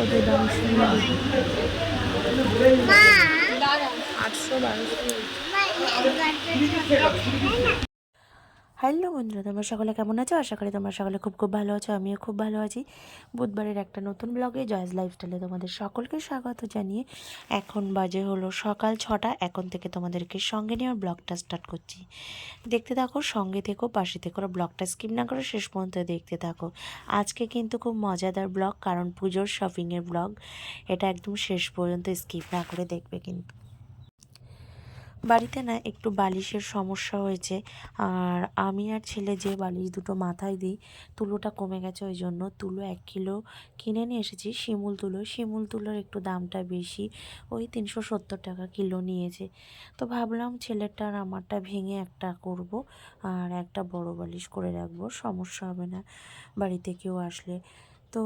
কত দাম শুনে আটশো বারোশো হ্যালো বন্ধুরা, তোমরা সকলে কেমন আছো? আশা করি তোমরা সকলে খুব খুব ভালো আছো, আমিও খুব ভালো আছি। বুধবারের একটা নতুন ব্লগে জয়েস লাইফস্টাইলে তোমাদের সকলকে স্বাগত জানিয়ে এখন বাজে হলো সকাল ছটা। এখন থেকে তোমাদেরকে সঙ্গে নিয়ে ব্লগটা স্টার্ট করছি। দেখতে থাকো, সঙ্গে থেকো, পাশে থেকো ব্লগটা স্কিপ না করে শেষ পর্যন্ত দেখতে থাকো। আজকে কিন্তু খুব মজাদার ব্লগ কারণ পুজোর শপিংয়ের ব্লগ এটা একদম শেষ পর্যন্ত স্কিপ না করে দেখবে কিন্তু। বাড়িতে না একটু বালিশের সমস্যা হয়েছে। আর আমি আর ছেলে যে বালিশ দুটো মাথায় দিই, তুলোটা কমে গেছে ওই জন্য তুলো এক কিলো কিনে নিয়ে এসেছি, শিমুল তুলো। শিমুল তুলোর একটু দামটা বেশি, ওই তিনশো সত্তর টাকা কিলো নিয়েছে। তো ভাবলাম ছেলেটা আর আমারটা ভেঙে একটা করব, আর একটা বড় বালিশ করে রাখব, সমস্যা হবে না, বাড়িতে কেউ আসলে। তো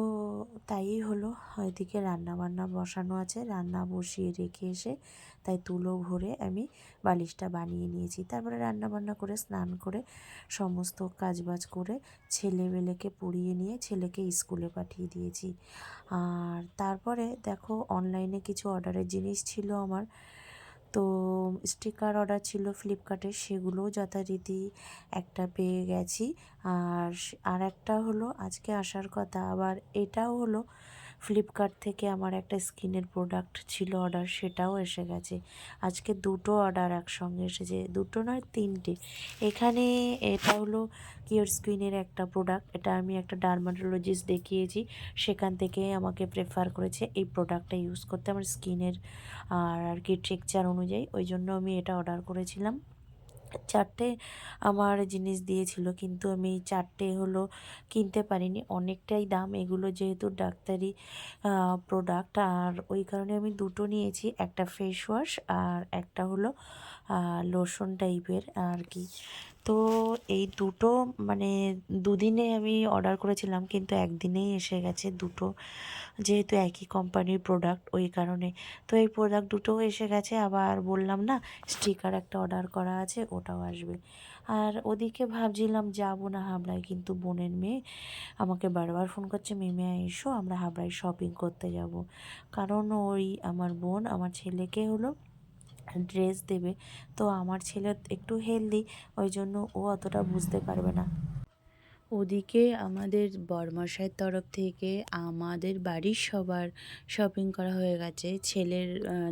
তাই হলো। ওইদিকে রান্না বান্না বসানো আছে, রান্না বসিয়ে রেখে এসে তাই তুলো ভরে আমি বালিশটা বানিয়ে নিয়েছি। তারপরে রান্না বান্না করে, স্নান করে সমস্ত কাজবাজ করে ছেলেবেলেকে পড়িয়ে নিয়ে ছেলেকে স্কুলে পাঠিয়ে দিয়েছি। আর তারপরে দেখো অনলাইনে কিছু অর্ডারের জিনিস ছিল আমার। তো স্টিকার অর্ডার ছিল ফ্লিপকার্টে সেগুলোও যথারীতি একটা পেয়ে গেছি। আর আর একটা হলো আজকে আসার কথা, আবার এটাও হলো ফ্লিপকার্ট থেকে আমার একটা স্কিনের প্রোডাক্ট ছিল অর্ডার সেটাও এসে গেছে। আজকে দুটো অর্ডার একসঙ্গে এসেছে, দুটো নয়, তিনটে। এখানে এটা হলো কিওর স্কিনের একটা প্রোডাক্ট এটা আমি একটা ডার্মাটোলজিস্ট দেখিয়েছি, সেখান থেকে আমাকে প্রেফার করেছে এই প্রোডাক্টটা ইউজ করতে আমার স্কিনের আর আর কি টেক্সচার অনুযায়ী। ওই জন্য আমি এটা অর্ডার করেছিলাম। চারটে আমার জিনিস দিয়েছিল, কিন্তু আমি চারটে হলো কিনতে পারিনি। অনেকটাই দাম, এগুলো যেহেতু ডাক্তারি প্রোডাক্ট আর ওই কারণে আমি দুটো নিয়েছি, একটা ফেস ওয়াশ আর একটা হলো লোশন টাইপের আর কি তো এই দুটো মানে দুদিনে আমি অর্ডার করেছিলাম কিন্তু একদিনেই এসে গেছে দুটো। যেহেতু একই কোম্পানির প্রোডাক্ট ওই কারণে। তো এই প্রোডাক্ট দুটোও এসে গেছে, আবার বললাম না স্টিকার একটা অর্ডার করা আছে, ওটাও আসবে। আর ওদিকে ভাবছিলাম যাব না হাবড়ায়, কিন্তু বোনের মেয়ে আমাকে বারবার ফোন করছে, মেমে, এসো, আমরা হাবড়ায় শপিং করতে যাব। কারণ ওই আমার বোন, আমার ছেলেকে হলো ড্রেস দেবে। তো আমার ছেলে একটু হেলদি ওই জন্য ও অতটা বুঝতে পারবে না। ওদিকে আমাদের বরমশাইয়ের তরফ থেকে আমাদের বাড়ির সবার শপিং করা হয়ে গেছে। ছেলের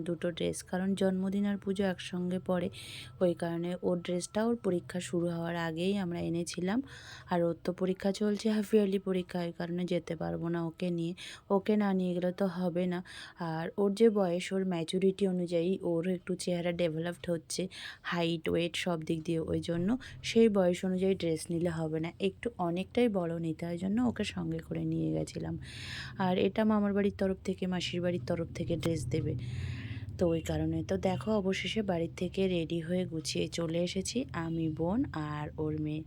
দুটো ড্রেস কারণ জন্মদিন আর পুজো একসঙ্গে পড়ে। ওই কারণে ওর ড্রেসটা ওর পরীক্ষা শুরু হওয়ার আগেই আমরা এনেছিলাম। আর ওর তো পরীক্ষা চলছে হাফ ইয়ারলি পরীক্ষা, ওই কারণে যেতে পারব না ওকে নিয়ে। ওকে না নিয়ে গেলে তো হবে না। আর ওর যে বয়স, ওর ম্যাচুরিটি অনুযায়ী ওর একটু চেহারা ডেভেলপড হচ্ছে হাইট ওয়েট সব দিক দিয়ে। ওই জন্য সেই বয়স অনুযায়ী ড্রেস নিলে হবে না। একটু অনেকটাই বড় নিতে হয় জন্য ওকে সঙ্গে করে নিয়ে গেছিলাম। আর এটা মামার বাড়ির তরফ থেকে, মাসির বাড়ির তরফ থেকে ড্রেস দেবে। তো ওই কারণে। তো দেখো, অবশেষে বাড়ির থেকে রেডি হয়ে গুছিয়ে চলে এসেছি আমি, বোন আর ওর মেয়ে।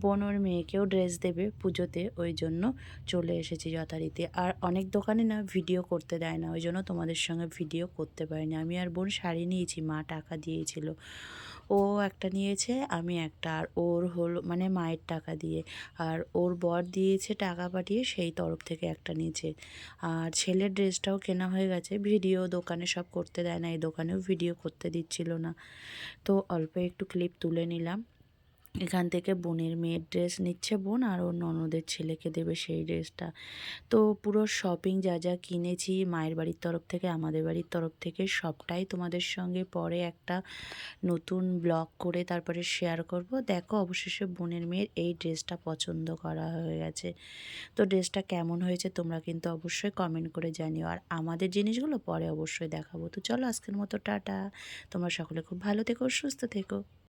বোন ওর মেয়েকেও ড্রেস দেবে পুজোতে, ওই জন্য চলে এসেছি যথারীতি। আর অনেক দোকানে না ভিডিও করতে দেয় না, ওই জন্য তোমাদের সঙ্গে ভিডিও করতে পারিনি আমি আর বোন শাড়ি নিয়েছি, মা টাকা দিয়েছিল। ও একটা নিয়েছে, আমি একটা। আর ওর হলো মানে মায়ের টাকা দিয়ে। আর ওর বর দিয়েছে টাকা পাঠিয়ে, সেই তরফ থেকে একটা নিয়েছে। আর ছেলের ড্রেসটাও কেনা হয়ে গেছে, ভিডিও দোকানে সব করতে দেয় না এই দোকানেও ভিডিও করতে দিচ্ছিল না। তো অল্প একটু ক্লিপ তুলে নিলাম। এখান থেকে বোনের মেয়ের ড্রেস নিচ্ছে বোন আর ওর ননদের ছেলেকে দেবে সেই ড্রেসটা। তো পুরো শপিং যা যা কিনেছি মায়ের বাড়ির তরফ থেকে, আমাদের বাড়ির তরফ থেকে সবটাই তোমাদের সঙ্গে পরে একটা নতুন ব্লগ করে তারপরে শেয়ার করব। দেখো অবশেষে বোনের মেয়ের এই ড্রেসটা পছন্দ করা হয়ে গেছে। তো ড্রেসটা কেমন হয়েছে তোমরা কিন্তু অবশ্যই কমেন্ট করে জানিও। আর আমাদের জিনিসগুলো পরে অবশ্যই দেখাবো। তো চলো আজকের মতো টাটা। তোমরা সকলে খুব ভালো থেকো, সুস্থ থেকো।